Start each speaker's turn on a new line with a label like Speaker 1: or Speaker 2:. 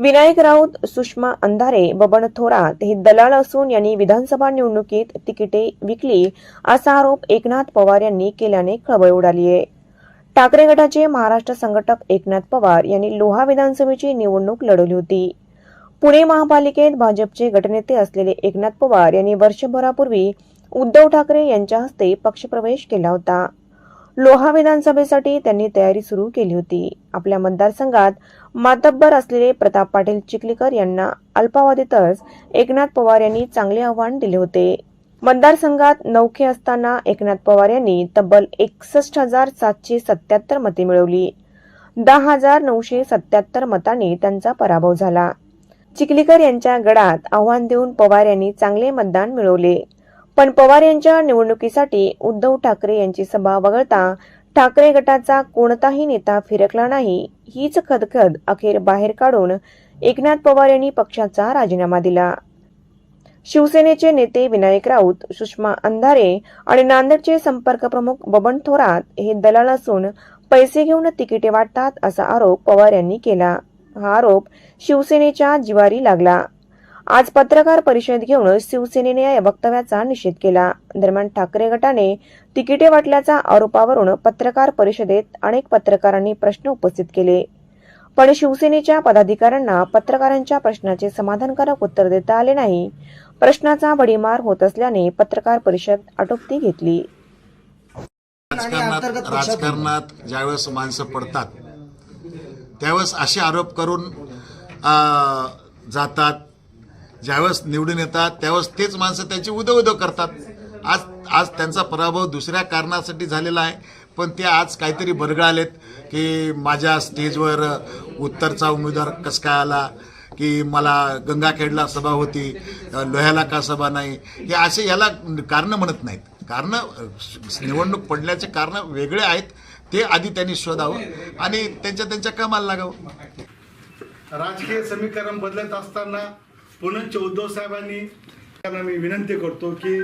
Speaker 1: विनायक राऊत सुषमा अंधारे बबन थोरात हे दलाल असून यांनी विधानसभा निवडणुकीत तिकिटे विकली असा आरोप एकनाथ पवार यांनी केल्याने खळबळ उडाली आहे. ठाकरे गटाचे महाराष्ट्र संघटक एकनाथ पवार यांनी लोहा विधानसभेची निवडणूक लढवली होती. पुणे महापालिकेत भाजपचे गटनेते असलेले एकनाथ पवार यांनी वर्षभरापूर्वी उद्धव ठाकरे यांच्या हस्ते पक्षप्रवेश केला होता. लोहा विधानसभेसाठी त्यांनी तयारी सुरू केली होती. आपल्या मतदारसंघात मातब्बर असलेले प्रताप पाटील चिखलीकर यांना अल्पावधीतच एकनाथ पवार यांनी चांगले आव्हान दिले होते. मतदारसंघात नौखे असताना एकनाथ पवार यांनी तब्बल एकसष्ट हजार सातशे सत्याहत्तर मते मिळवली. दहा हजार नऊशे सत्याहत्तर मतांनी त्यांचा पराभव झाला. चिखलीकर यांच्या गडात आव्हान देऊन पवार यांनी चांगले मतदान मिळवले. पण पवार यांच्या निवडणुकीसाठी उद्धव ठाकरे यांची सभा वगळता ठाकरे गटाचा कोणताही नेता फिरकला नाही. हीच खदखद अखेर बाहेर काढून एकनाथ पवार यांनी पक्षाचा राजीनामा दिला. शिवसेनेचे नेते विनायक राऊत सुषमा अंधारे आणि नांदेडचे संपर्क प्रमुख बबन थोरात हे दलाल असून पैसे घेऊन तिकिटे वाटतात असा आरोप पवार यांनी केला. हा आरोप शिवसेनेच्या जिवारी लागला. आज पत्रकार परिषद घेऊन शिवसेनेने या वक्तव्याचा निषेध केला. दरम्यान ठाकरे गटाने तिकिटे वाटल्याच्या आरोपावरून पत्रकार परिषदेत अनेक पत्रकारांनी प्रश्न उपस्थित केले. पण शिवसेनेच्या पदाधिकाऱ्यांना पत्रकारांच्या प्रश्नाचे समाधानकारक उत्तर देता आले नाही. प्रश्नाचा भडीमार होत असल्याने पत्रकार परिषद आटोपती घेतली.
Speaker 2: राजकारणात ज्यावेळेस माणसं पडतात त्यावेळेस असे आरोप करून जातात ज्यावेळेस निवडून येतात त्यावेळेस तेच माणसं त्याची उदो उदो करतात. आज आज त्यांचा पराभव दुसऱ्या कारणासाठी झालेला आहे. पण ते आज काहीतरी बरगळालेत की माझ्या स्टेजवर उत्तरचा उमेदवार कसं काय आला की मला गंगाखेडला सभा होती लोह्याला का सभा नाही? हे असे याला कारणं म्हणत नाहीत. कारणं निवडणूक पडल्याचे कारणं वेगळे आहेत. ते आधी त्यांनी शोधावं आणि त्यांच्या त्यांच्या कामाला लागावं.
Speaker 3: राजकीय समीकरण बदलत असताना पुनश्च उद्धव साहेबांनी त्यांना मी विनंती करतो की